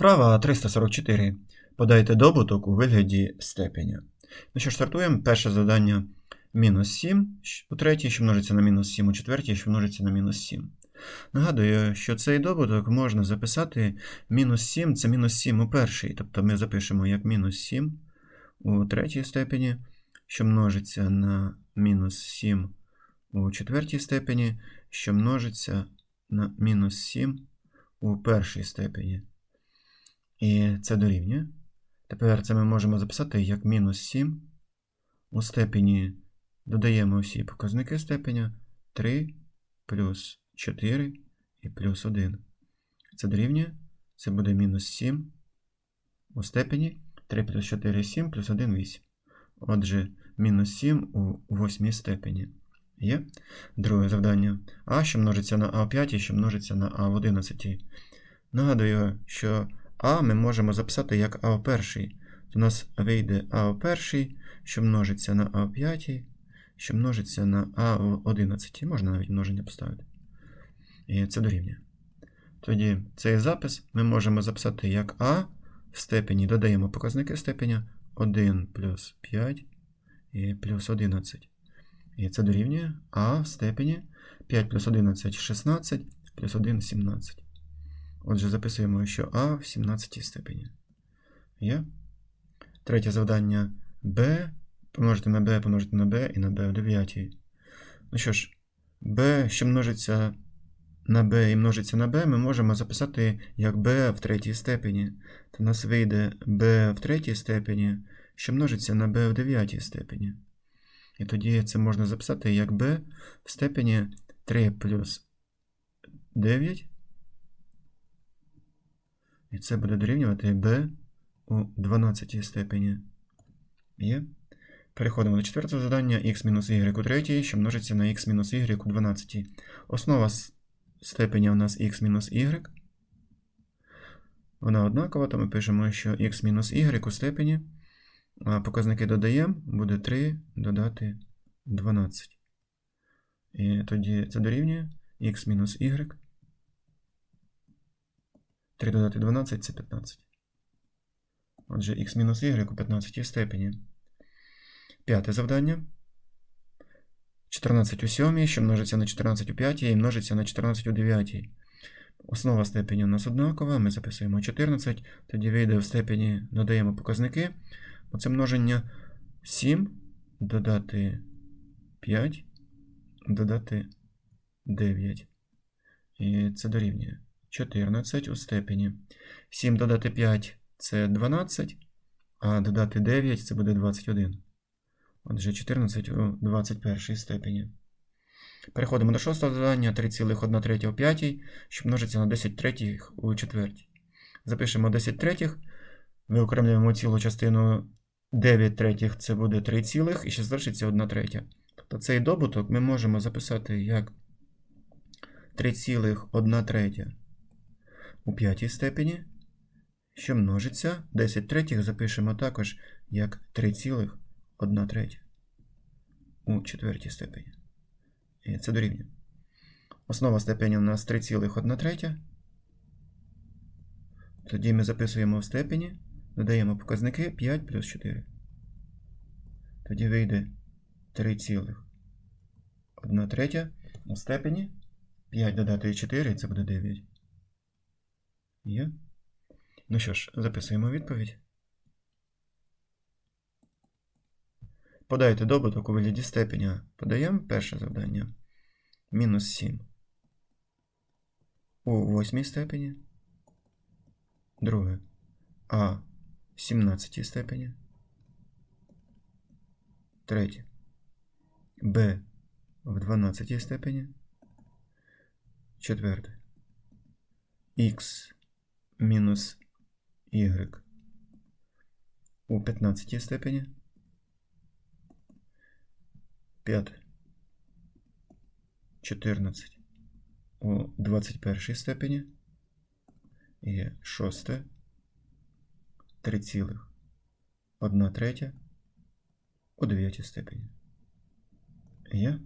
Вправа 344. Подайте добуток у вигляді степеня. Ну що ж, стартуємо. Перше завдання мінус 7 у третій, що множиться на мінус 7 у четвертій, що множиться на мінус 7. Нагадую, що цей добуток можна записати мінус 7 це мінус 7 у першій. Тобто ми запишемо як мінус 7 у третій степені, що множиться на мінус 7 у четвертій степені, що множиться на мінус 7 у першій степені. І це дорівнює. Тепер це ми можемо записати як мінус 7 у степені додаємо всі показники степеня 3 плюс 4 і плюс 1. Це дорівнює. Це буде мінус 7 у степені 3 плюс 4 7 плюс 1 8. Отже, мінус 7 у восьмій степені. Є. Друге завдання. А, що множиться на А в 5, що множиться на А в 11. Нагадую, що А ми можемо записати як А в перший. У нас вийде А в перший, що множиться на А5, що множиться на А11. Можна навіть множення поставити. І це дорівнює. Тоді цей запис ми можемо записати як А в степені, додаємо показники степеня 1 плюс 5 і плюс 11. І це дорівнює А в степені 5 плюс 11 16 плюс 1 17. Отже, записуємо, що А в 17 степені. Є. Третє завдання b помножити на b, помножити на b і на b в 9. Ну що ж, b, що множиться на b і множиться на b, ми можемо записати як b в третій степені. То у нас вийде b в третій степені, що множиться на b в дев'ятій степені. І тоді це можна записати як b в степені 3 плюс 9. І це буде дорівнювати b у 12 степені. Є. Переходимо до четвертого завдання x-y у третій, що множиться на x-y у 12. Основа с- степеня у нас x-y. Вона однакова, то ми пишемо, що x-y у степені. Показники додаємо, буде 3 додати 12. І тоді це дорівнює x-y. 3 додати 12 це 15. Отже, x-y у 15 степені. П'яте завдання. 14 у 7, що множиться на 14 у 5 і множиться на 14 у 9. Основа степені у нас однакова. Ми записуємо 14, тоді вийде в степені, додаємо показники. Оце множення 7 додати 5, додати 9. І це дорівнює 14 у степені. 7 додати 5 це 12, а додати 9 це буде 21. Отже, 14 у 21 степені. Переходимо до шостого завдання 3,1 третя у 5, що множиться на 10 третіх у четвертій. Запишемо 10 третіх, виокремлюємо цілу частину 9 третіх, це буде 3 цілих, і ще залишиться 1 третя. Тобто цей добуток ми можемо записати як 3,1 третя у п'ятій степені, що множиться. 10 третіх запишемо також як 3,1 третя у четвертій степені. І це дорівнює. Основа степені у нас 3,1 третя. Тоді ми записуємо в степені, додаємо показники 5 плюс 4. Тоді вийде 3,1 третя у степені. 5 додати 4, це буде 9. Є. Ну що ж, записуємо відповідь. Подайте добуток у вигляді степеня. Подаємо перше завдання. Мінус 7. У восьмій степені. Друге. А в 17 степені. Третє. Б в 12 степені. Четверте. Х мінус y у 15 степені. П'яте. 14 у 21 степені. І шосте. 3,1 третя у 9 степені. Є?